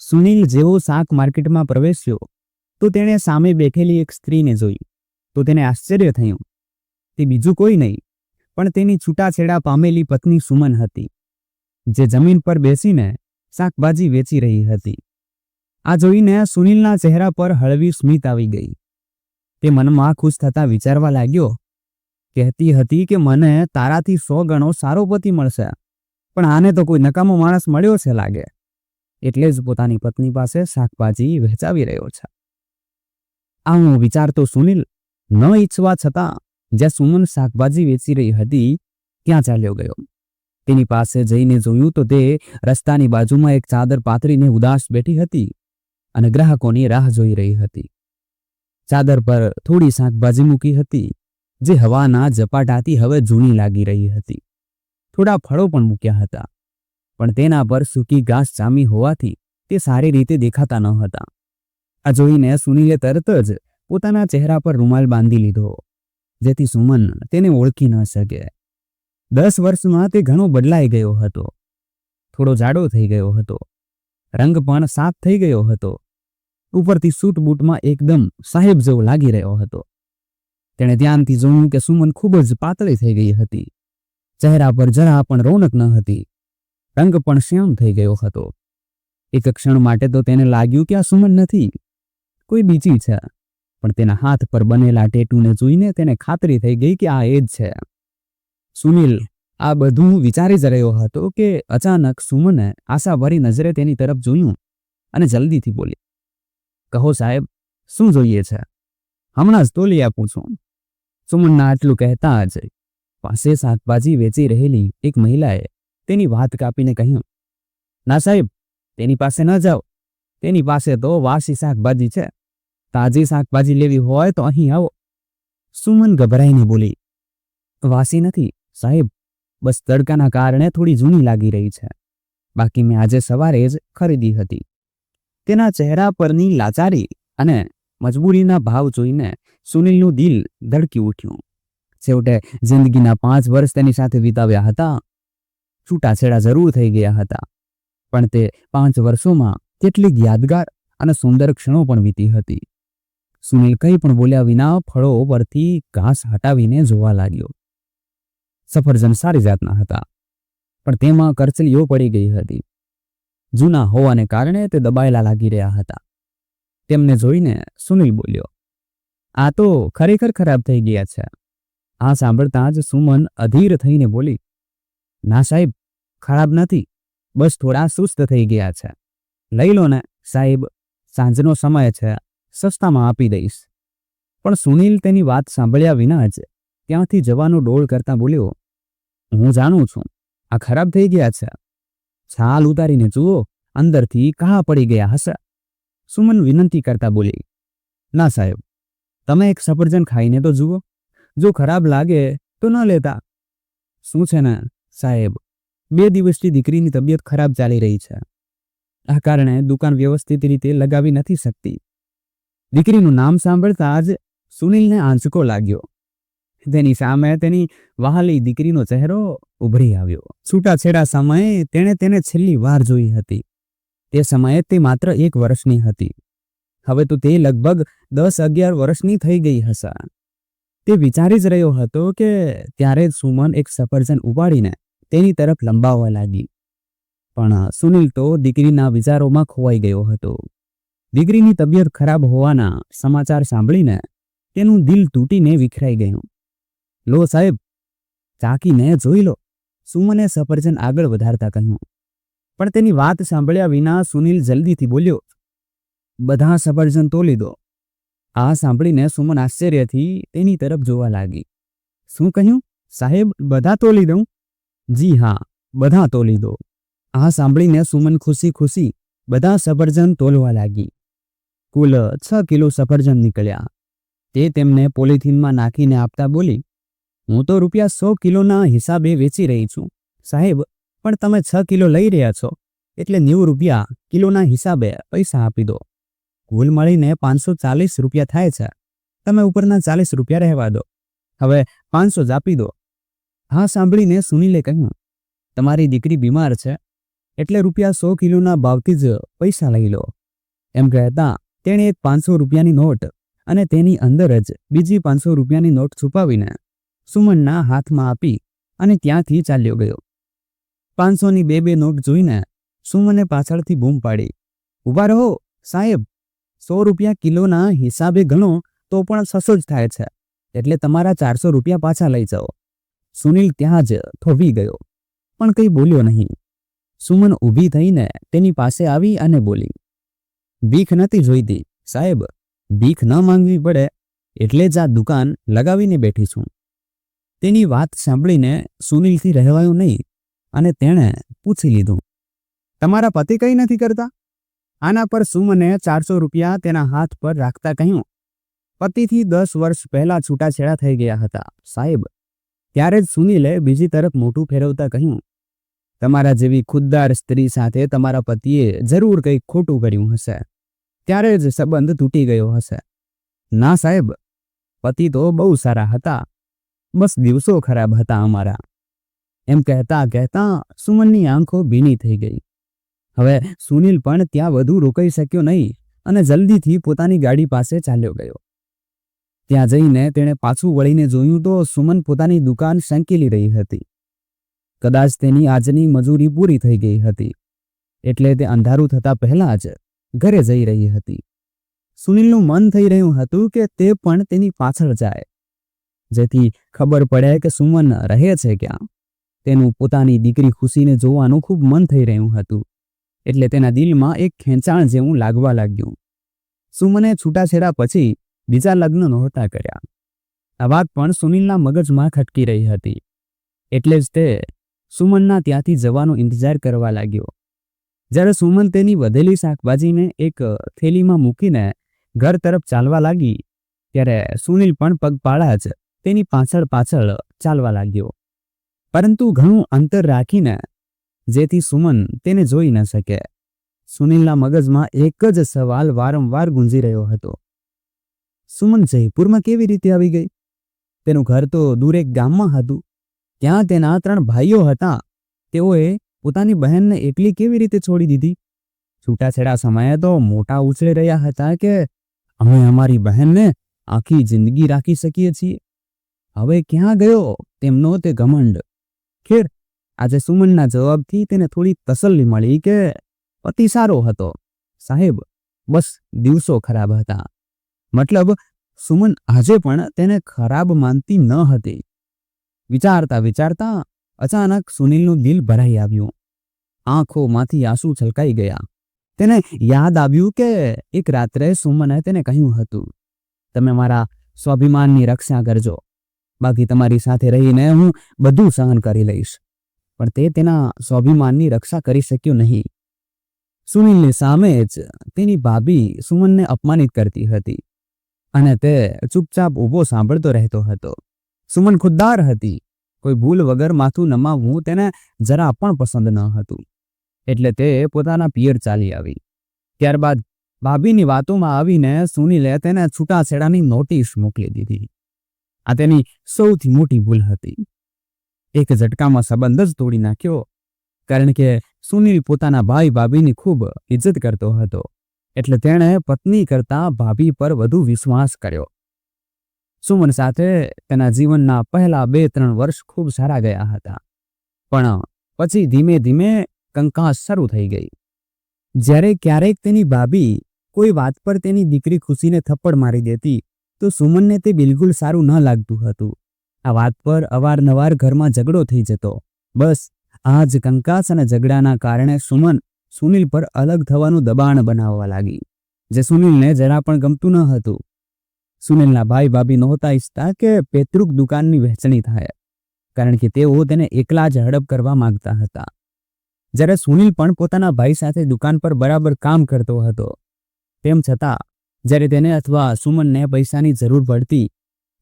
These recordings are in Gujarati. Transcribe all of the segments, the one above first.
સુનિલ જેવો શાક માર્કેટમાં પ્રવેશ્યો, તો તેણે સામે બેઠેલી એક સ્ત્રીને જોઈ. તો તેને આશ્ચર્ય થયું. તે બીજું કોઈ નહીં, પણ તેની છૂટાછેડા પામેલી પત્ની સુમન હતી, જે જમીન પર બેસીને શાકભાજી વેચી રહી હતી. આ જોઈને સુનિલના ચહેરા પર હળવી સ્મિત આવી ગઈ. તે મનમાં ખુશ થતા વિચારવા લાગ્યો, કહેતી હતી કે મને તારાથી સો ગણો સારો પતિ મળશે, પણ આને તો કોઈ નકામો માણસ મળ્યો છે લાગે. એટલે જ પોતાની પત્ની પાસે શાકભાજી વહેંચાવી રહ્યો છે. આવું વિચારતો સુનિલ ન ઈચ્છવા છતાં જ્યાં સુમન શાકભાજી વેચી રહી હતી, ત્યાં ચાલ્યો ગયો. તેની પાસે જઈને જોયું તો તે રસ્તાની બાજુમાં એક ચાદર પાથરીને ઉદાસ બેઠી હતી અને ગ્રાહકોની રાહ જોઈ રહી હતી. ચાદર પર થોડી શાકભાજી મૂકી હતી, જે હવાના ઝપાટાથી હવે જૂની લાગી રહી હતી. થોડા ફળો પણ મૂક્યા હતા. પણ તેના પર સૂકી ઘાસ જામી હોવાથી તે સારી રીતે દેખાતા ન હતા. આ જોઈને સુનીલે તરત જ પોતાના ચહેરા પર રૂમાલ બાંધી લીધો, જેથી સુમન તેને ઓળખી ન શકે. દસ વર્ષમાં તે ઘણો બદલાઈ ગયો હતો. થોડો જાડો થઈ ગયો હતો. રંગ પણ સાફ થઈ ગયો હતો. ઉપરથી સૂટ બૂટમાં એકદમ સાહેબ જેવો લાગી રહ્યો હતો. તેણે ધ્યાનથી જોયું કે સુમન ખૂબ જ પાતળી થઈ ગઈ હતી. ચહેરા પર જરા પણ રોનક ન હતી. રંગ પણ શ્યામ થઈ ગયો હતો. એક ક્ષણ માટે તો તેને લાગ્યું કે આ સુમન નથી. કોઈ બીજી છે. પણ તેના હાથ પર બનેલા ટેટુને જોઈને તેને ખાતરી થઈ ગઈ કે આ એ જ છે. સુનિલ, આ બધું વિચારી જ રહ્યો હતો કે અચાનક સુમને આશાભરી નજરે તેની તરફ જોયું અને જલ્દીથી બોલી, કહો સાહેબ, શું જોઈએ છે? હમણાં જ તોલી આપું છું. સુમનના આટલું કહેતા જ પાસે શાકભાજી વેચી રહેલી એક મહિલાએ તેની વાત કાપીને કહ્યું, ના સાહેબ, તેની પાસે ન જાઓ. તેની પાસે તો વાસી શાકભાજી છે. તાજી શાકભાજી લેવી હોય તો અહીં આવો. સુમન ગભરાઈને બોલી, વાસી નથી, સાહેબ, બસ તડકાના કારણે થોડી જૂની લાગી રહી છે. બાકી મેં આજે સવારે જ ખરીદી હતી. તેના ચહેરા પરની લાચારી અને મજબૂરીના ભાવ જોઈને સુનિલનું દિલ ધડકી ઉઠ્યું. છેવટે જિંદગીના પાંચ વર્ષ તેની સાથે વિતાવ્યા હતા. છૂટાછેડા જરૂર થઈ ગયા હતા. પણ તે પાંચ વર્ષોમાં કેટલીક યાદગાર અને સુંદર ક્ષણો પણ વીતી હતી. સુનિલ કંઈ પણ બોલ્યા વિના ફળો પરથી ઘાસ હટાવીને જોવા લાગ્યો. સફરજન સારી જાતના હતા, પણ તેમાં કરચલીઓ પડી ગઈ હતી. જૂના હોવાને કારણે તે દબાયેલા લાગી રહ્યા હતા. તેમને જોઈને સુનિલ બોલ્યો, આ તો ખરેખર ખરાબ થઈ ગયા છે. આ સાંભળતા જ સુમન અધીર થઈને બોલી, ના સાહેબ ખરાબ નથી, બસ થોડા સુસ્ત થઈ ગયા છે. લઈ લો ને, સાહેબ, સાંજનો સમય છે, સસ્તામાં આપી દઈશ. પણ સુનિલ તેની વાત સાંભળ્યા વિના જ ત્યાંથી જવાનો ડોળ કરતા બોલ્યો, હું જાણું છું, આ ખરાબ થઈ ગયા છે. છાલ ઉતારીને જુઓ, અંદરથી કહા પડી ગયા હશે. સુમન વિનંતી કરતા બોલી, ના સાહેબ, તમે એક સફરજન ખાઈને તો જુઓ, જો ખરાબ લાગે તો ન લેતા. શું છે ને, સાહેબ બે દિવસથી દીકરીની તબિયત ખરાબ ચાલી રહી છે. આ કારણે દુકાન વ્યવસ્થિત રીતે લગાવી નથી શકતી. દીકરીનું નામ સાંભળતા જ સુનિલને આંચકો લાગ્યો. તેની સામે તેની વહાલી દીકરીનો ચહેરો ઉભરી આવ્યો. છૂટાછેડા સમયે તેણે તેને છેલ્લી વાર જોઈ હતી. તે સમયે તે માત્ર એક વર્ષની હતી. હવે તો તે લગભગ દસ અગિયાર વર્ષની થઈ ગઈ હશે. તે વિચારી જ રહ્યો હતો કે ત્યારે સુમન એક સફરજન ઉપાડીને તેની તરફ લંબાવવા લાગી. પણ સુનિલ તો દીકરીના વિચારોમાં ખોવાઈ ગયો હતો. દીકરીની તબિયત ખરાબ હોવાના સમાચાર સાંભળીને તેનું દિલ તૂટીને વિખરાઈ ગયું. લો સાહેબ, ચાકીને જોઈ લો. સુમને સફરજન આગળ વધારતા કહ્યું. પણ તેની વાત સાંભળ્યા વિના સુનિલ જલ્દીથી બોલ્યો, બધા સફરજન તોલી દો. આ સાંભળીને સુમન આશ્ચર્યથી તેની તરફ જોવા લાગી. શું કહ્યું? સાહેબ, બધા તોલી દઉં? જી હા, બધા તોલી દો. આ સાંભળીને સુમન ખુશી ખુશી બધા સફરજન તોલવા લાગી. કુલ છ કિલો સફરજન નીકળ્યા. તે તેમને પોલિથીનમાં નાખીને આપતા બોલી, હું તો રૂપિયા સો કિલોના હિસાબે વેચી રહી છું. સાહેબ, પણ તમે છ કિલો લઈ રહ્યા છો, એટલે નેવું રૂપિયા કિલોના હિસાબે પૈસા આપી દો. કુલ મળીને પાંચસો ચાલીસ રૂપિયા થાય છે. તમે ઉપરના ચાલીસ રૂપિયા રહેવા દો. હવે પાંચસો જ આપી દો. હા, સાંભળીને સુનિલે કહ્યું, તમારી દીકરી બીમાર છે, એટલે રૂપિયા સો કિલોના ભાવથી જ પૈસા લઈ લો. એમ કહેતા તેણે એક પાંચસો રૂપિયાની નોટ અને તેની અંદર જ બીજી પાંચસો રૂપિયાની નોટ છુપાવીને સુમનના હાથમાં આપી અને ત્યાંથી ચાલ્યો ગયો. પાંચસોની બે બે નોટ જોઈને સુમને પાછળથી બૂમ પાડી, ઊભા રહો, સાહેબ, સો રૂપિયા કિલોના હિસાબે ગણો તો પણ સસો જ થાય છે, એટલે તમારા ચારસો રૂપિયા પાછા લઈ જાઓ. સુનિલ ત્યાં જ થોભી ગયો, પણ કંઈ બોલ્યો નહીં. સુમન ઊભી થઈને તેની પાસે આવી અને બોલી, ભીખ નથી જોઈતી, સાહેબ, ભીખ ન માંગવી પડે એટલે જ આ દુકાન લગાવીને બેઠી છું. તેની વાત સાંભળીને સુનિલથી રહેવાયું નહીં અને તેણે પૂછી લીધું, તમારા પતિ કંઈ નથી કરતા? આના પર સુમને ચારસો રૂપિયા તેના હાથ પર રાખતા કહ્યું. પતિથી દસ વર્ષ પહેલા છૂટાછેડા થઈ ગયા હતા, સાહેબ ત્યારે જ સુનિલે બીજી તરફ મોટું ફેરવતા કહ્યું, તમારા જેવી ખુદદાર સ્ત્રી સાથે તમારા પતિએ જરૂર કંઈક ખોટું કર્યું હશે. ત્યારે જ સંબંધ તૂટી ગયો હશે. ના સાહેબ, પતિ તો બહુ સારા હતા. બસ દિવસો ખરાબ હતા અમારા. એમ કહેતા કહેતા સુમનની આંખો ભીની થઈ ગઈ. હવે સુનિલ પણ ત્યાં વધુ રોકાઈ શક્યો નહીં અને જલ્દીથી પોતાની ગાડી પાસે ચાલ્યો ગયો. ત્યાં જઈને તેણે પાછું વળીને જોયું તો સુમન પોતાની દુકાન સંકેલી રહી હતી. કદાચ તેની આજની મજૂરી પૂરી થઈ ગઈ હતી. એટલે તે અંધારું થતા પહેલા જ ઘરે જઈ રહી હતી. સુનિલનું મન થઈ રહ્યું હતું કે તે પણ તેની પાછળ જાય. જેથી ખબર પડે કે સુમન રહે છે ક્યાં. તેનું પોતાની દીકરી ખુશીને જોવાનું ખૂબ મન થઈ રહ્યું હતું. એટલે તેના દિલમાં એક ખેંચાણ જેવું લાગવા લાગ્યું. સુમને છૂટાછેડા પછી બીજા લગ્ન નહોતા કર્યા. આ વાત પણ સુનિલના મગજમાં ખટકી રહી હતી. એટલે જ તે સુમનના ત્યાંથી જવાનો ઇંતજાર કરવા લાગ્યો. જ્યારે સુમન તેની વધેલી શાકભાજીને એક થેલીમાં મૂકીને ઘર તરફ ચાલવા લાગી, ત્યારે સુનિલ પણ પગપાળા જ તેની પાછળ પાછળ ચાલવા લાગ્યો. પરંતુ ઘણું અંતર રાખીને જેથી સુમન તેને જોઈ ન શકે. સુનિલના મગજમાં એક જ સવાલ વારંવાર ગુંજી રહ્યો હતો. સુમન જયપુરમાં કેવી રીતે આવી ગઈ? તેનું ઘર તો દૂર એક ગામમાં હતું. ત્યાં તેના ત્રણ ભાઈઓ હતા. તેઓએ પોતાની બહેનને એકલી કેવી રીતે છોડી દીધી? છૂટાછેડા સમયે તો મોટા ઉછળી રહ્યા હતા કે અમે અમારી બહેનને આખી જિંદગી રાખી શકીએ છીએ. હવે ક્યાં ગયો તેમનો તે ઘમંડ? ખેર, આજે સુમનના જવાબથી તેને થોડી તસલ્લી મળી કે પતિ સારો હતો. સાહેબ, બસ દિવસો ખરાબ હતા. મતલબ, સુમન આજે પણ તેને ખરાબ માનતી ન હતી. વિચારતા વિચારતા અચાનક સુનિલનું દિલ ભરાઈ આવ્યું. આંખોમાંથી આંસુ છલકાઈ ગયા. તેને યાદ આવ્યું કે એક રાત્રે સુમને તેને કહ્યું હતું, તમે મારા સ્વાભિમાનની રક્ષા કરજો. બાકી તમારી સાથે રહીને હું બધું સહન કરી લઈશ. પણ તે તેના સ્વાભિમાનની રક્ષા કરી શક્યો નહીં. સુનિલની સામે જ તેની ભાભી સુમનને અપમાનિત કરતી હતી. અને તે ચૂપચાપ ઊભો સાંભળતો રહેતો હતો. સુમન ખુદ્દાર હતી. કોઈ ભૂલ વગર માથું નમાવવું તેને જરા પણ પસંદ ન હતું. એટલે તે પોતાના પિયર ચાલી આવી. ત્યારબાદ ભાભીની વાતોમાં આવીને સુનિલે તેને છૂટાછેડાની નોટિસ મોકલી દીધી. આ તેની સૌથી મોટી ભૂલ હતી. એક ઝટકામાં સંબંધ જ તોડી નાખ્યો. કારણ કે સુનિલ પોતાના ભાઈ ભાભીની ખૂબ ઇજ્જત કરતો હતો. એટલે તેણે પત્ની કરતા ભાભી પર વધુ વિશ્વાસ કર્યો. સુમન સાથે તેના જીવનના પહેલા બે ત્રણ વર્ષ ખૂબ સારા ગયા હતા. પણ પછી ધીમે ધીમે કંકાસ શરૂ થઈ ગઈ. જ્યારે ક્યારેક તેની ભાભી કોઈ વાત પર તેની દીકરી ખુશીને થપ્પડ મારી દેતી, તો સુમનને તે બિલકુલ સારું ન લાગતું હતું. આ વાત પર અવારનવાર ઘરમાં ઝઘડો થઈ જતો. બસ, આ જ કંકાસ અને ઝઘડાના કારણે સુમન સુનિલ પર અલગ થવાનું દબાણ બનાવવા લાગી, જે સુનિલને જરા પણ ગમતું ન હતું. સુનિલના ભાઈ ભાભી નહોતા ઈચ્છતા કે પૈતૃક દુકાનની વહેંચણી થાય, કારણ કે તેઓ તેને એકલા જ હડપ કરવા માંગતા હતા. જ્યારે સુનિલ પણ પોતાના ભાઈ સાથે દુકાન પર બરાબર કામ કરતો હતો, તેમ છતાં, જ્યારે તેને અથવા સુમનને પૈસાની જરૂર પડતી,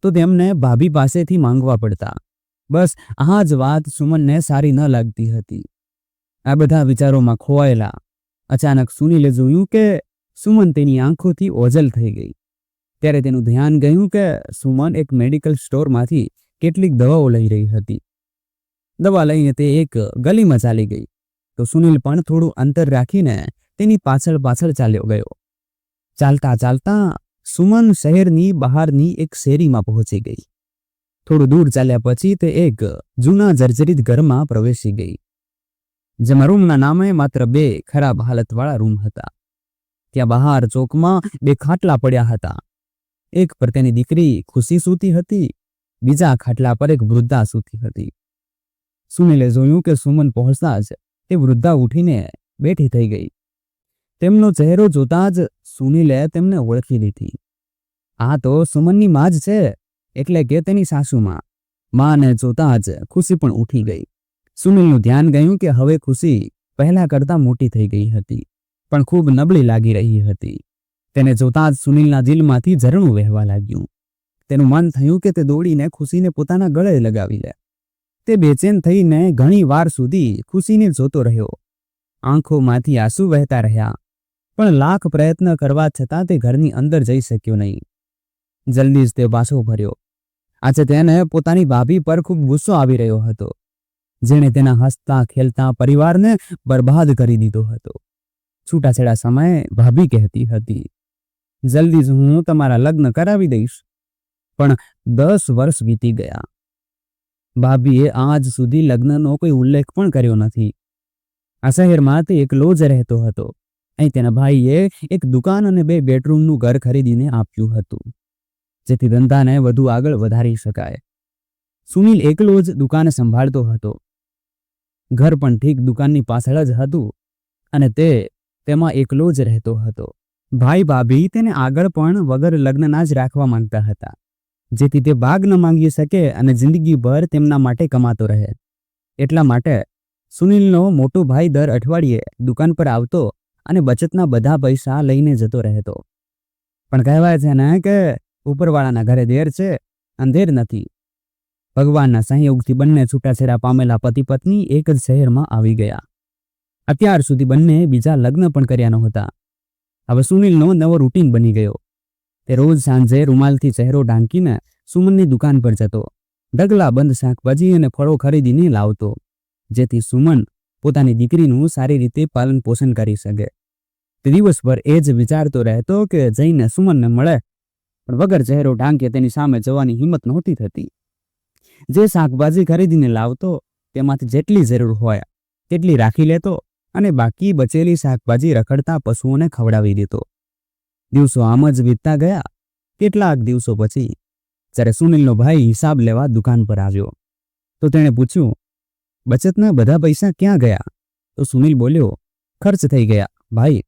તો તેમને ભાભી પાસેથી માંગવા પડતા. બસ આ જ વાત સુમનને સારી ન લાગતી હતી. આ બધા વિચારોમાં ખોવાયેલા અચાનક સુનિલે જોયું કે સુમન તેની આંખોથી ઓઝલ થઈ ગઈ. ત્યારે તેનું ધ્યાન ગયું કે સુમન એક મેડિકલ સ્ટોરમાંથી કેટલીક દવાઓ લઈ રહી હતી. દવા લઈને તે એક ગલીમાં ચાલી ગઈ. તો સુનિલ પણ થોડું અંતર રાખીને તેની પાછળ પાછળ ચાલ્યો ગયો. ચાલતા ચાલતા સુમન શહેરની બહારની એક શેરીમાં પહોંચી ગઈ. થોડું દૂર ચાલ્યા પછી તે એક જૂના જર્જરિત ઘરમાં પ્રવેશી ગઈ. જેમાં રૂમના નામે માત્ર બે ખરાબ હાલતવાળા રૂમ હતા. ત્યાં બહાર ચોકમાં બે ખાટલા પડ્યા હતા. એક પર તેની દીકરી ખુશી સૂતી હતી, બીજા ખાટલા પર એક વૃદ્ધા સૂતી હતી. સુનિલે જોયું કે સુમન પહોંચતા જ તે વૃદ્ધા ઉઠીને બેઠી થઈ ગઈ. તેમનો ચહેરો જોતા જ સુનિલે તેમને ઓળખી લીધી. આ તો સુમનની માં જ છે, એટલે કે તેની સાસુમાં. માને જોતા જ ખુશી પણ ઉઠી ગઈ. સુનિલનું ધ્યાન ગયું કે હવે ખુશી પહેલા કરતા મોટી થઈ ગઈ હતી, પણ ખૂબ નબળી લાગી રહી હતી. તેને જોતા જ સુનિલના દિલમાંથી ઝરણું વહેવા લાગ્યું. તેનું મન થયું કે તે દોડીને ખુશીને પોતાના ગળે લગાવી લે. તે બેચેન થઈને ઘણી વાર સુધી ખુશીને જોતો રહ્યો. આંખોમાંથી આંસુ વહેતા રહ્યા, પણ લાખ પ્રયત્ન કરવા છતાં તે ઘરની અંદર જઈ શક્યો નહીં. જલ્દી જ તે પાછો ભર્યો. આજે તેને પોતાની ભાભી પર ખૂબ ગુસ્સો આવી રહ્યો હતો. જેણે તેના હસતા, ખેલતા પરિવારને બરબાદ કરી દીધો હતો. છૂટાછેડા સમયે ભાભી કહેતી હતી, જલ્દી જ હું તમારા લગ્ન કરાવી દઈશ. પણ દસ વર્ષ વીતી ગયા. ભાભીએ આજ સુધી લગ્નનો કોઈ ઉલ્લેખ પણ કર્યો નથી. આ શહેરમાં તે એકલો જ રહેતો હતો. અહીં તેના ભાઈએ એક દુકાન અને બે બેડરૂમનું ઘર ખરીદીને આપ્યું હતું, જેથી ધંધાને વધુ આગળ વધારી શકાય. સુનિલ એકલો જ દુકાન સંભાળતો હતો. ઘર પણ ઠીક દુકાનની પાછળ જ હતું અને તે તેમાં એકલો જ રહેતો હતો. ભાઈ ભાભી તેને આગળ પણ વગર લગ્નના જ રાખવા માંગતા હતા, જેથી તે ભાગ ન માંગી શકે અને જિંદગીભર તેમના માટે કમાતો રહે. એટલા માટે સુનિલનો મોટો ભાઈ દર અઠવાડિયે દુકાન પર આવતો અને બચતના બધા પૈસા લઈને જતો રહેતો. પણ કહેવાય છે ને કે ઉપરવાળાના ઘરે દેર છે, અંધેર નથી. ભગવાનના સંયોગથી બંને છૂટાછેડા પામેલા પતિ પત્ની એક જ શહેરમાં આવી ગયા. અત્યાર સુધી બંને બીજા લગ્ન પણ કર્યા નહોતા. હવે સુનિલનો નવો રૂટીન બની ગયો. તે રોજ સાંજે રૂમાલથી ચહેરો ઢાંકીને સુમનની દુકાન પર જતો. ડગલા બંધ શાકભાજી અને ફળો ખરીદીને લાવતો, જેથી સુમન પોતાની દીકરીનું સારી રીતે પાલન પોષણ કરી શકે. તે દિવસભર એ જ વિચારતો રહેતો કે જઈને સુમનને મળે, પણ વગર ચહેરો ઢાંકે તેની સામે જવાની હિંમત નહોતી થતી. જે શાકભાજી ખરીદીને લાવતો, તેમાંથી જેટલી જરૂર હોય, તેટલી રાખી લેતો અને બાકી બચેલી શાકભાજી રખડતા પશુઓને ખવડાવી દેતો. દિવસો આમ જ વીતતા ગયા. કેટલાક દિવસો પછી, જ્યારે સુનિલનો ભાઈ હિસાબ લેવા દુકાન પર આવ્યો, તો તેણે પૂછ્યું, બચતના બધા પૈસા ક્યાં ગયા? તો સુનિલ બોલ્યો, ખર્ચ થઈ ગયા, ભાઈ.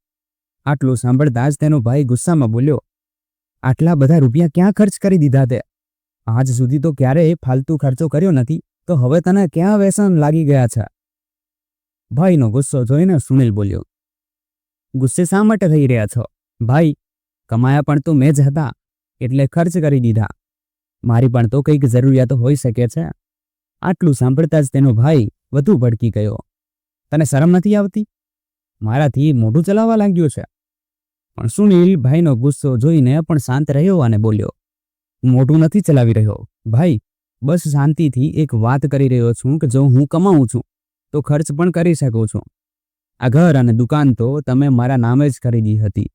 આટલું સાંભળતા જ તેનો ભાઈ ગુસ્સામાં બોલ્યો, આટલા બધા રૂપિયા ક્યાં ખર્ચ કરી દીધા તે? આજ સુધી તો ક્યારેય ફાલતુ ખર્ચો કર્યો નથી, તો હવે તને ક્યાં વ્યસન લાગી ગયા છે? ભાઈનો ગુસ્સો જોઈને સુનિલ બોલ્યો, ગુસ્સે શા માટે થઈ રહ્યા છો? ભાઈ, કમાયા પણ તો મેં જ હતા, એટલે ખર્ચ કરી દીધા. મારી પણ તો કંઈક જરૂરિયાતો હોઈ શકે છે. આટલું સાંભળતા જ તેનો ભાઈ વધુ ભડકી ગયો. તને શરમ નથી આવતી? મારાથી મોઢું ચલાવવા લાગ્યું છે? પણ સુનિલ ભાઈનો ગુસ્સો જોઈને પણ શાંત રહ્યો અને બોલ્યો મોઢું નથી ચલાવી રહ્યો. ભાઈ, બસ શાંતિથી એક વાત કરી રહ્યો છું કે જો હું કમાઉં છું, તો ખર્ચ પણ કરી શકું છું. આ ઘર અને દુકાન તો તમે મારા નામે જ ખરીદી હતી.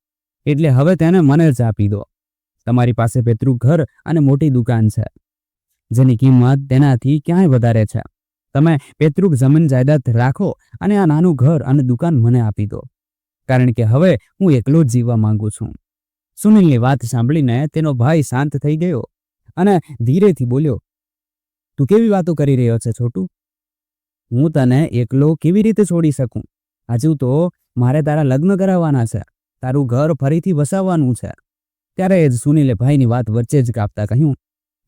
એટલે હવે તેને મને જ આપી દો. તમારી પાસે પેતરું ઘર અને મોટી દુકાન છે, જેની કિંમત તેનાથી ક્યાંય વધારે છે. તમે પેતૃક જમીન જાયદાદ રાખો અને આ નાનું ઘર અને દુકાન મને આપી દો. કારણ કે હવે હું એકલો જ જીવવા માંગુ છું. સુનિલની વાત સાંભળીને તેનો ભાઈ શાંત થઈ ગયો અને ધીરેથી બોલ્યો, તું કેવી વાતો કરી રહ્યો છે છોટું? હું તને એકલો કેવી રીતે છોડી શકું? હજુ તો મારે તારા લગ્ન કરાવવાના છે. તારું ઘર ફરીથી વસાવવાનું છે. ત્યારે જ સુનિલે ભાઈની વાત વચ્ચે જ કાપતા કહ્યું,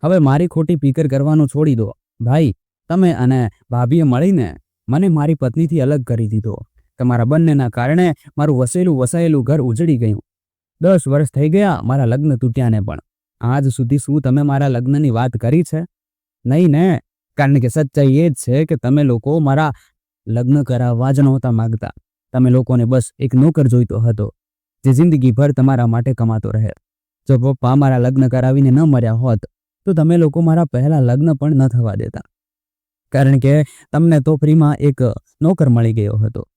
હવે મારી ખોટી પીકર કરવાનું છોડી દો. ભાઈ, તમે અને ભાભીએ મળીને મને મારી પત્નીથી અલગ કરી દીધો. તમારા બંનેના કારણે મારું વસેલું વસાયેલું ઘર ઉજળી ગયું. દસ વર્ષ થઈ ગયા મારા લગ્ન તૂટ્યાને પણ. આજ સુધી શું તમે મારા લગ્નની વાત કરી છે? નહીં ને, કારણ કે સચ્ચાઈ એ જ છે કે તમે લોકો મારા લગ્ન કરાવવા જ નહોતા માગતા. તમે લોકોને બસ એક નોકર જોઈતો હતો, જે જિંદગીભર તમારા માટે કમાતો રહે. જો પપ્પા મારા લગ્ન કરાવીને ન મર્યા હોત, તો તમે લોકો મારા પહેલા લગ્ન પણ ન થવા દેતા. કારણ કે તમને તો ફ્રીમાં એક નોકર મળી ગયો હતો.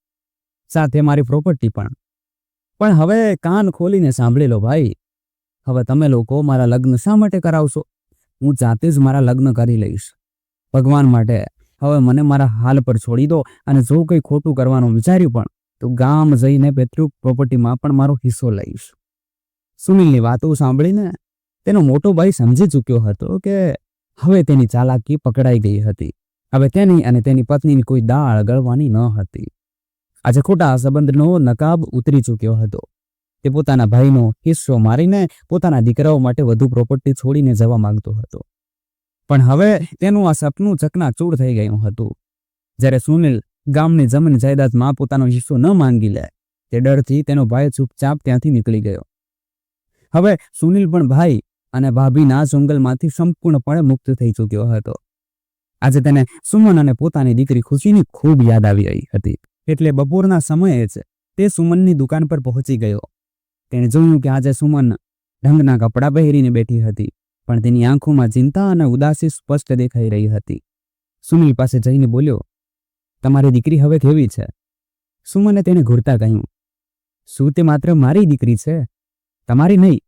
સાથે મારી પ્રોપર્ટી પણ. પણ હવે કાન ખોલીને સાંભળી લો ભાઈ. હવે તમે લોકો મારા લગ્ન શા માટે કરાવશો? હું જાતે જ મારા લગ્ન કરી લઈશ. ભગવાન માટે. હવે મને મારા હાલ પર છોડી દો અને જો કંઈ ખોટું કરવાનું વિચાર્યું પણ, તો ગામ જઈને પેતૃક પ્રોપર્ટીમાં પણ મારો હિસ્સો લઈશ. સુનિલની વાતો સાંભળીને તેનો મોટો ભાઈ સમજી ચૂક્યો હતો કે હવે તેની ચાલાકી પકડાઈ ગઈ હતી. હવે તેની અને તેની પત્નીની કોઈ દાળ ગળવાની ન હતી. આજે ખોટા સંબંધનો નકાબ ઉતરી ચૂક્યો હતો. તે પોતાના ભાઈનો હિસ્સો મારીને પોતાના દીકરાઓ માટે વધુ પ્રોપર્ટી છોડીને જવા માંગતો હતો. પણ હવે તેનું આ સપનું ચકનાચૂર થઈ ગયું હતું. જ્યારે સુનિલ ગામની જમીન જાયદાદમાં પોતાનો હિસ્સો ન માંગી લે, તે ડરથી તેનો ભાઈ ચૂપચાપ ત્યાંથી નીકળી ગયો. હવે સુનિલ પણ ભાઈ અને ભાભીના જંગલમાંથી સંપૂર્ણપણે મુક્ત થઈ ચૂક્યો હતો. આજે તેને સુમન અને પોતાની દીકરી ખુશીની ખૂબ યાદ આવી રહી હતી. એટલે બપોરના સમયે જ તે સુમનની દુકાન પર પહોંચી ગયો. તેણે જોયું કે આજે સુમન ઢંગના કપડાં પહેરીને બેઠી હતી, પણ તેની આંખોમાં ચિંતા અને ઉદાસી સ્પષ્ટ દેખાઈ રહી હતી. સુનિલ પાસે જઈને બોલ્યો, તમારી દીકરી હવે કેવી છે? સુમને તેને ઘૂરતા કહ્યું, શું તે માત્ર મારી દીકરી છે? તમારી નહીં.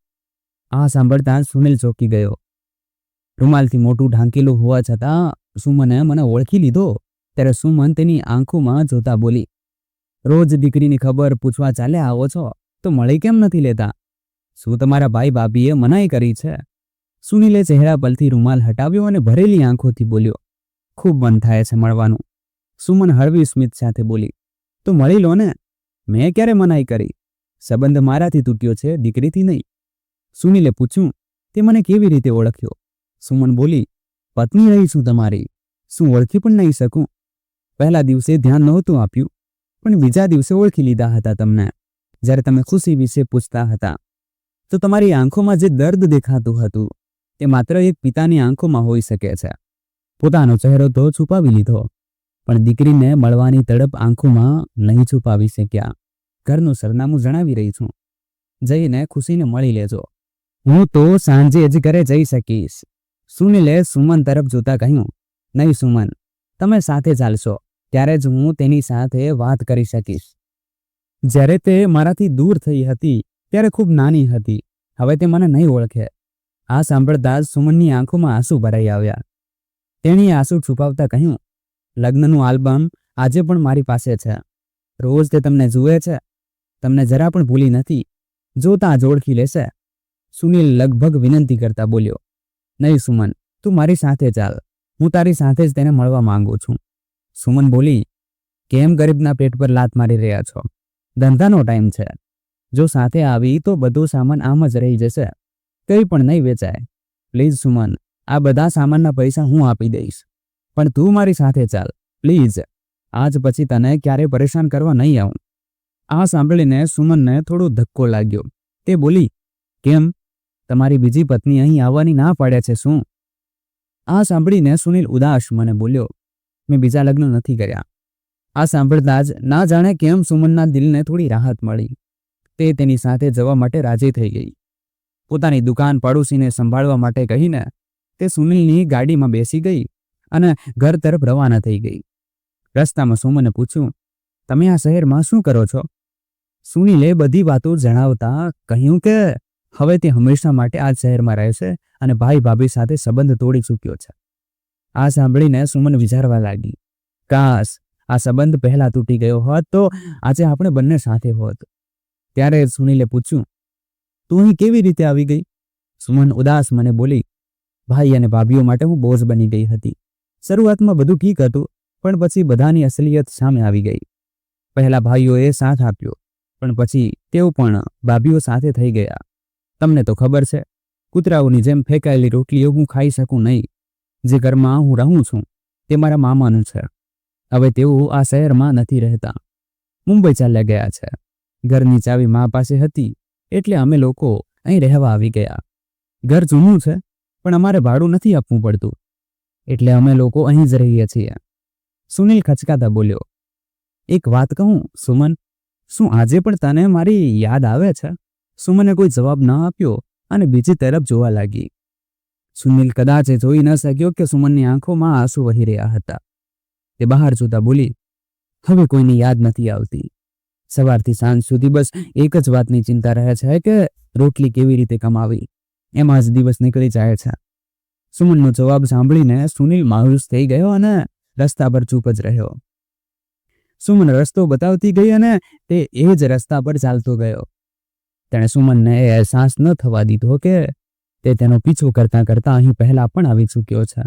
આ સાંભળતા સુનિલ ચોંકી ગયો. રૂમાલથી મોટું ઢાંકેલું હોવા છતાં સુમને મને ઓળખી લીધો, ત્યારે સુમન તેની આંખોમાં જોતા બોલી રોજ દીકરીની ખબર પૂછવા ચાલ્યા આવો છો, તો મળી કેમ નથી લેતા? શું તમારા ભાઈ ભાભીએ મનાઈ કરી છે? સુનિલે ચહેરા પરથી રૂમાલ હટાવ્યો અને ભરેલી આંખોથી બોલ્યો, ખૂબ મન થાય છે મળવાનું. સુમન હળવી સ્મિત સાથે બોલી, તો મળી લો ને, મેં ક્યારે મનાઈ કરી? સંબંધ મારાથી તૂટ્યો છે, દીકરીથી નહીં. સુનિલે પૂછ્યું, તે મને કેવી રીતે ઓળખ્યો? સુમન બોલી, પત્ની રહી છું તમારી, શું ઓળખી પણ નહીં શકું. પહેલા દિવસે ધ્યાન નહોતું આપ્યું પણ બીજા દિવસે ઓળખી લીધા હતા તમને. જ્યારે તમે ખુશી વિશે પૂછતા હતા. તો તમારી આંખોમાં જે દર્દ દેખાતું હતું, તે માત્ર એક પિતાની આંખોમાં હોઈ શકે છે. પોતાનો ચહેરો તો છુપાવી લીધો, પણ દીકરીને મળવાની તડપ આંખોમાં નહીં છુપાવી શક્યા. ઘરનું સરનામું જણાવી રહી છું. જઈને ખુશીને મળી લેજો. હું તો સાંજે જ ઘરે જઈ શકીશ. સુનિલે સુમન તરફ જોતા કહ્યું, નહીં સુમન, તમે સાથે ચાલશો. ત્યારે જ હું તેની સાથે વાત કરી શકીશ. જ્યારે તે મારાથી દૂર થઈ હતી, ત્યારે ખૂબ નાની હતી. હવે તે મને નહીં ઓળખે. આ સાંભળતા જ સુમનની આંખોમાં આંસુ ભરાઈ આવ્યા. તેણીએ આંસુ છુપાવતા કહ્યું, લગ્નનું આલ્બમ આજે પણ મારી પાસે છે. રોજ તે તમને જુએ છે. તમને જરા પણ ભૂલી નથી. જોતા જ ઓળખી લેશે. સુનિલ લગભગ વિનંતી કરતા બોલ્યો, નહીં સુમન, તું મારી સાથે ચાલ. હું તારી સાથે જ તેને મળવા માંગુ છું. સુમન બોલી, કેમ ગરીબના પેટ પર લાત મારી રહ્યા છો? ધંધાનો ટાઈમ છે. જો સાથે આવી તો બધો સામાન આમ જ રહી જશે. કંઈ પણ નહીં વેચાય. પ્લીઝ સુમન, આ બધા સામાનના પૈસા હું આપી દઈશ. પણ તું મારી સાથે ચાલ. પ્લીઝ. આજ પછી તને ક્યારે પરેશાન કરવા નહીં આવું. આ સાંભળીને સુમનને થોડો ધક્કો લાગ્યો. તે બોલી, કેમ? તમારી બીજી પત્ની અહીં આવવાની ના પાડે છે શું? આ સાંભળીને સુનિલ ઉદાસ મને બોલ્યો મેં બીજા લગ્ન નથી કર્યા. આ સાંભળતા જ ના જાણે કેમ સુમનના દિલને થોડી રાહત મળી. તે તેની સાથે જવા માટે રાજી થઈ ગઈ. પોતાની દુકાન પડોશીને સંભાળવા માટે કહીને તે સુનિલની ગાડીમાં બેસી ગઈ અને ઘર તરફ રવાના થઈ ગઈ. રસ્તામાં સુમને પૂછ્યું, તમે આ શહેરમાં શું કરો છો? સુનિલે બધી વાતો જણાવતા કહ્યું કે, હવે તે હંમેશા માટે આ શહેરમાં રહેશે અને ભાઈ ભાભી સાથે સંબંધ તોડી ચૂક્યો છે. આ સાંભળીને સુમન વિચારવા લાગી, કાશ આ સંબંધ પહેલા તૂટી ગયો હોત તો આજે આપણે બંને સાથે હોત. ત્યારે સુનિલે પૂછ્યું, તું અહીં કેવી રીતે આવી ગઈ? સુમન ઉદાસ મને બોલી, ભાઈ અને ભાભીઓ માટે હું બોઝ બની ગઈ હતી. શરૂઆતમાં બધું ઠીક હતું, પણ પછી બધાની અસલિયત સામે આવી ગઈ. પહેલા ભાઈઓએ સાથ આપ્યો, પણ પછી તેઓ પણ ભાભીઓ સાથે થઈ ગયા. તમને તો ખબર છે, કૂતરાઓની જેમ ફેંકાયેલી રોટલીઓ હું ખાઈ શકું નહીં. જે ઘરમાં હું રહું છું, તે મારા મામાનું છે. હવે તેઓ આ શહેરમાં નથી રહેતા. મુંબઈ ચાલ્યા ગયા છે. ઘરની ચાવી મા પાસે હતી, એટલે અમે લોકો અહીં રહેવા આવી ગયા. ઘર જૂનું છે, પણ અમારે ભાડું નથી આપવું પડતું. એટલે અમે લોકો અહીં જ રહીએ છીએ. સુનિલ ખચકાતા બોલ્યો, એક વાત કહું, સુમન? શું આજે પણ તને મારી યાદ આવે છે? સુમને કોઈ જવાબ ન આપ્યો અને બીજી તરફ જોવા લાગી. સુનિલ કદાચ જોઈ ન શક્યો કે સુમનની આંખોમાં આંસુ વહી રહ્યા હતા. તે બહાર જોતા બોલી, હવે કોઈની યાદ નથી આવતી. સવારથી સાંજ સુધી બસ એક જ વાતની ચિંતા રહે છે કે રોટલી કેવી રીતે કમાવી? એમાં જ દિવસ નીકળી જાય છે. સુમનનો જવાબ સાંભળીને સુનિલ માયુસ થઈ ગયો અને રસ્તા પર ચૂપ જ રહ્યો. સુમન રસ્તો બતાવતી ગઈ અને તે એ જ રસ્તા પર ચાલતો ગયો. તેણે સુમનને એ અહેસાસ ન થવા દીધો કે તે તેનો પીછો કરતા કરતા અહીં પહેલા પણ આવી ચૂક્યો છે.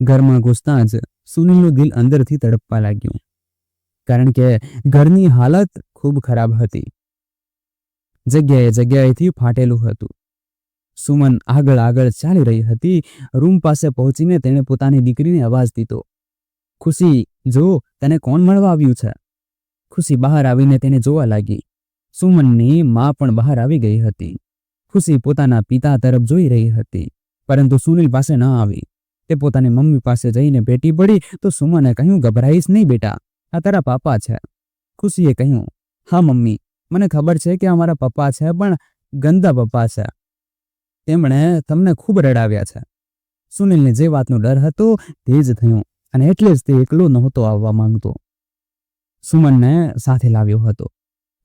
ઘરમાં ઘૂસતા જ સુનિલનું દિલ અંદરથી તડપવા લાગ્યું. કારણ કે ઘરની હાલત ખૂબ ખરાબ હતી. જગ્યાએ જગ્યાએથી ફાટેલું હતું. સુમન આગળ આગળ ચાલી રહી હતી, રૂમ પાસે પહોંચીને તેણે પોતાની દીકરીને અવાજ દીધો. ખુશી, જો તને કોણ મળવા આવ્યું છે? ખુશી બહાર આવીને તેને જોવા લાગી. સુમનની મા પણ બહાર આવી ગઈ હતી. ખુશી પોતાના પિતા તરફ જોઈ રહી હતી. પરંતુ સુનિલ પાસે ન આવી. તે પોતાની મમ્મી પાસે જઈને ભેટી પડી તો સુમને કહ્યું, ગભરાઈશ નહીં બેટા, આ તારા પાપા છે. ખુશીએ કહ્યું, હા મમ્મી, મને ખબર છે કે અમારા પપ્પા છે, પણ ગંદા પપ્પા છે. તેમણે તમને ખૂબ રડાવ્યા છે. સુનિલને જે વાતનો ડર હતો તે જ થયું અને એટલે જ તે એકલો નહોતો આવવા માંગતો. સુમનને સાથે લાવ્યો હતો.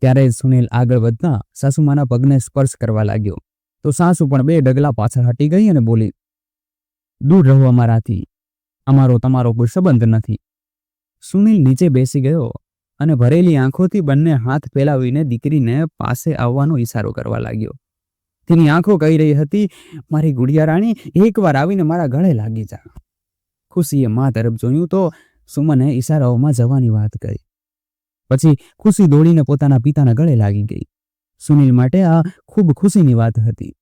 ત્યારે સુનિલ આગળ વધતા સાસુમાના પગને સ્પર્શ કરવા લાગ્યો. તો સાસુ પણ બે ડગલા પાછળ હટી ગઈ અને બોલી, દૂર રહો અમારાથી. અમારો તમારો કોઈ સંબંધ નથી. સુનિલ નીચે બેસી ગયો અને ભરેલી આંખોથી બંને હાથ ફેલાવીને દીકરીને પાસે આવવાનો ઈશારો કરવા લાગ્યો. તેની આંખો કહી રહી હતી, મારી ગુડિયા રાણી, એકવાર આવીને મારા ગળે લાગી જા. ખુશીએ મા તરફ જોયું તો સુમને ઈશારાઓમાં જવાની વાત કરી પછી ખુશી દોડીને પોતાના પિતાના ગળે લાગી ગઈ. સુનિલ માટે આ ખૂબ ખુશીની વાત હતી.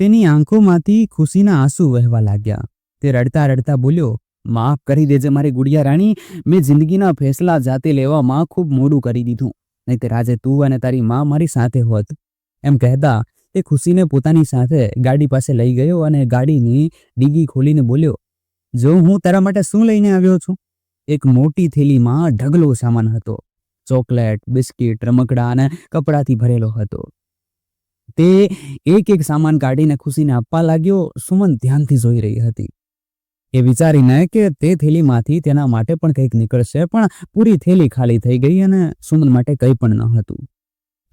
તેની આંખોમાંથી ખુશીના આંસુ વહેવા લાગ્યા. તે રડતા રડતા બોલ્યો, માફ કરી દેજે મારી ગુડિયા રાણી, મેં જિંદગીના ફેસલા જાતે લેવામાં ખૂબ મોડું કરી દીધું. નહીતર આજે તું અને તારી માં મારી સાથે હોત. એમ કહેતા તે ખુશીને પોતાની સાથે ગાડી પાસે લઈ ગયો અને ગાડીની ડીગી ખોલીને બોલ્યો, જો હું તારા માટે શું લઈને આવ્યો છું? એક મોટી થેલીમાં ઢગલો સામાન હતો. ચોકલેટ, બિસ્કિટ, રમકડા અને કપડાથી ભરેલો હતો. તે એક એક સામાન કાઢીને ખુશીને આપવા લાગ્યો, સુમન ધ્યાનથી જોઈ રહી હતી. એ વિચારીને કે તે થેલીમાંથી તેના માટે પણ કંઈક નીકળશે, પણ પૂરી થેલી ખાલી થઈ ગઈ અને સુમન માટે કંઈ પણ ન હતું.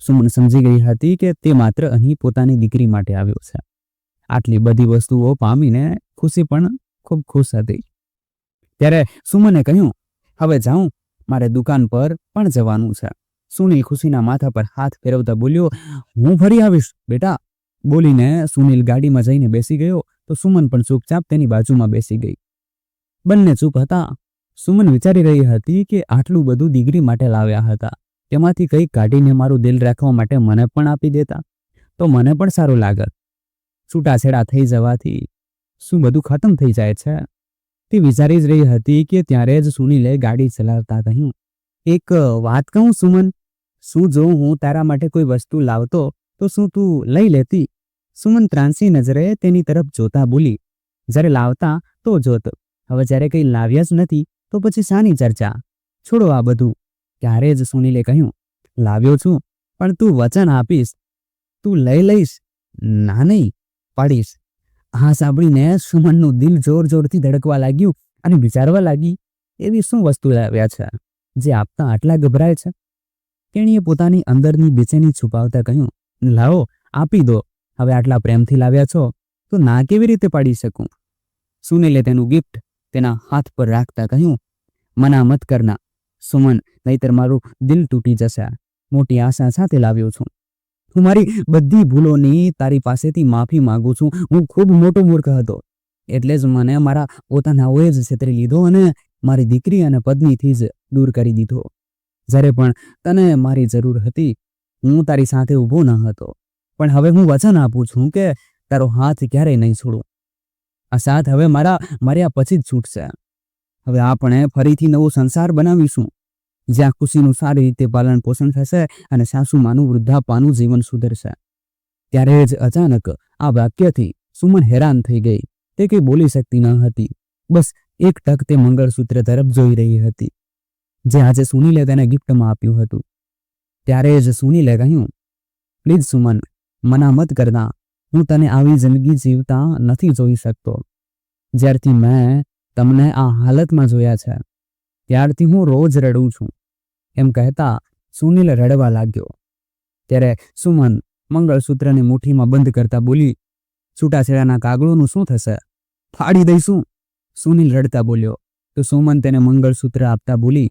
સુમન સમજી ગઈ હતી કે તે માત્ર અહીં પોતાની દીકરી માટે આવ્યો છે. આટલી બધી વસ્તુઓ પામીને ખુશી પણ ખૂબ ખુશ હતી. ત્યારે સુમને કહ્યું, હવે જાઉં મારે દુકાન પર પણ જવાનું છે. સુનિલ ખુશીના માથા પર હાથ ફેરવતા બોલ્યો, હું ફરી આવીશ, બેટા. બોલીને સુનિલ ગાડીમાં જઈને બેસી ગયો તો સુમન પણ ચૂપચાપ તેની બાજુમાં બેસી ગઈ. બંને ચૂપ હતા. સુમન વિચારી રહી હતી કે આટલું બધું ડિગ્રી માટે લાવ્યા હતા. તેમાંથી કંઈક કાઢીને મારું દિલ રાખવા માટે મને પણ આપી દેતા. તો મને પણ સારું લાગત. છૂટાછેડા થઈ જવાથી શું બધું ખતમ થઈ જાય છે? તે વિચારી જ રહી હતી કે ત્યારે જ સુનિલે ગાડી ચલાવતા કહ્યું, એક વાત કહું સુમન? શું જો હું તારા માટે કોઈ વસ્તુ લાવતો, તો શું તું લઈ લેતી? સુમન ત્રાંસી નજરે તેની તરફ જોતા બોલી, જ્યારે લાવતા, તો જોત. હવે જ્યારે કંઈ લાવ્યા જ નથી, તો પછી શાની ચર્ચા? છોડો આ બધું. ત્યારે જ સુનિલે કહ્યું, લાવ્યો છું, પણ તું વચન આપીશ. તું લઈ લઈશ? ના નહીં, પાડીશ. આ સાંભળીને સુમનનું દિલ જોર જોરથી ધડકવા લાગ્યું અને વિચારવા લાગી, એવી શું વસ્તુ લાવ્યા છે? જે આપતા આટલા ગભરાય છે? તેણીએ પોતાની અંદરની બેચેની છુપાવતા કહ્યું, લાવો, આપી દો. હવે આટલા પ્રેમથી લાવ્યા છો, તો ના કેવી રીતે પાડી શકું? સુનિલે તેનું ગિફ્ટ તેના હાથ પર રાખતા કહ્યું, મના મત કરના, સુમન, નહીતર મારું દિલ તૂટી જશે. મોટી આશા સાથે લાવ્યો છું. હું મારી બધી ભૂલોની તારી પાસેથી માફી માગું છું. હું ખૂબ મોટો મૂર્ખ હતો. એટલે જ મને મારા પોતાનાઓએ જ છેતરી લીધો અને મારી દીકરી અને પત્નીથી જ દૂર કરી દીધો. જ્યારે પણ તને મારી જરૂર હતી, હું તારી સાથે ઊભો ન હતો. પણ હવે હું વચન આપું છું કે તારો હાથ ક્યારેય નહીં છોડું. આ સાથ હવે મારા મર્યા પછી જ છૂટશે. હવે આપણે ફરીથી નવો સંસાર બનાવીશું. જ્યાં ખુશીનું સારી રીતે પાલન પોષણ થશે અને સાસુમાનું વૃદ્ધાપાનું જીવન સુધરશે. ત્યારે જ અચાનક આ વાક્યથી સુમન હેરાન થઈ ગઈ. તે કંઈ બોલી શકતી ન હતી. બસ એક ટક તે મંગળસૂત્ર તરફ જોઈ રહી હતી, જે આજે સુનીલે તેને ગિફ્ટમાં આપ્યું હતું. ત્યારે જ સુનીલે કહ્યું, પ્લીઝ સુમન મના મત કરતા હું તને આવી જિંદગી જીવતા નથી જોઈ શકતો. જ્યારથી મેં તમને આ હાલતમાં જોયા છે, ત્યારથી હું રોજ રડું છું. એમ કહેતા સુનિલ રડવા લાગ્યો. ત્યારે સુમન મંગળસૂત્રને મુઠ્ઠીમાં બંધ કરતા બોલી, છૂટાછેડાના કાગળોનું શું થશે? ફાડી દઈશું. સુનિલ રડતા બોલ્યો. તો સુમન તેને મંગળસૂત્ર આપતા બોલી,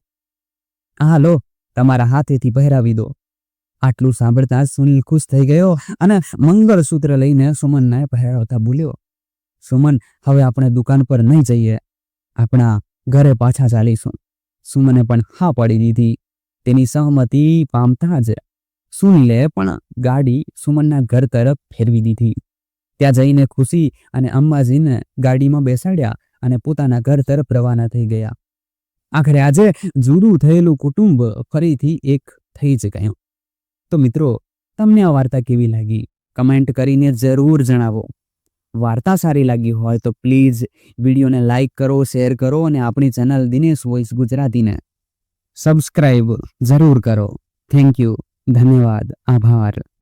આ લો, તમારા હાથેથી પહેરાવી દો. આટલું સાંભળતા સુનિલ ખુશ થઈ ગયો અને મંગળસૂત્ર લઈને સુમનને પહેરાવતા બોલ્યો, સુમન, હવે આપણે દુકાન પર નહીં જઈએ. આપણા ઘરે પાછા ચાલીશું. સુમને પણ હા પાડી દીધી. તેની સહમતિ પામતા જ સુનિલે પણ ગાડી સુમનના ઘર તરફ ફેરવી દીધી. ત્યાં જઈને ખુશી અને અંબાજીને ગાડીમાં બેસાડ્યા અને પોતાના ઘર તરફ રવાના થઈ ગયા. આખરે આજે જુદું થયેલું કુટુંબ ફરીથી એક થઈ જ ગયું. તો મિત્રો, તમને આ વાર્તા કેવી લાગી? કમેન્ટ કરીને જરૂર જણાવો. વાર્તા સારી લાગી હોય તો પ્લીઝ વિડીયોને લાઈક કરો, શેર કરો અને આપણી ચેનલ દિનેશ વોઇસ ગુજરાતીને સબસ્ક્રાઈબ જરૂર કરો. થેન્ક યુ ધન્યવાદ. આભાર.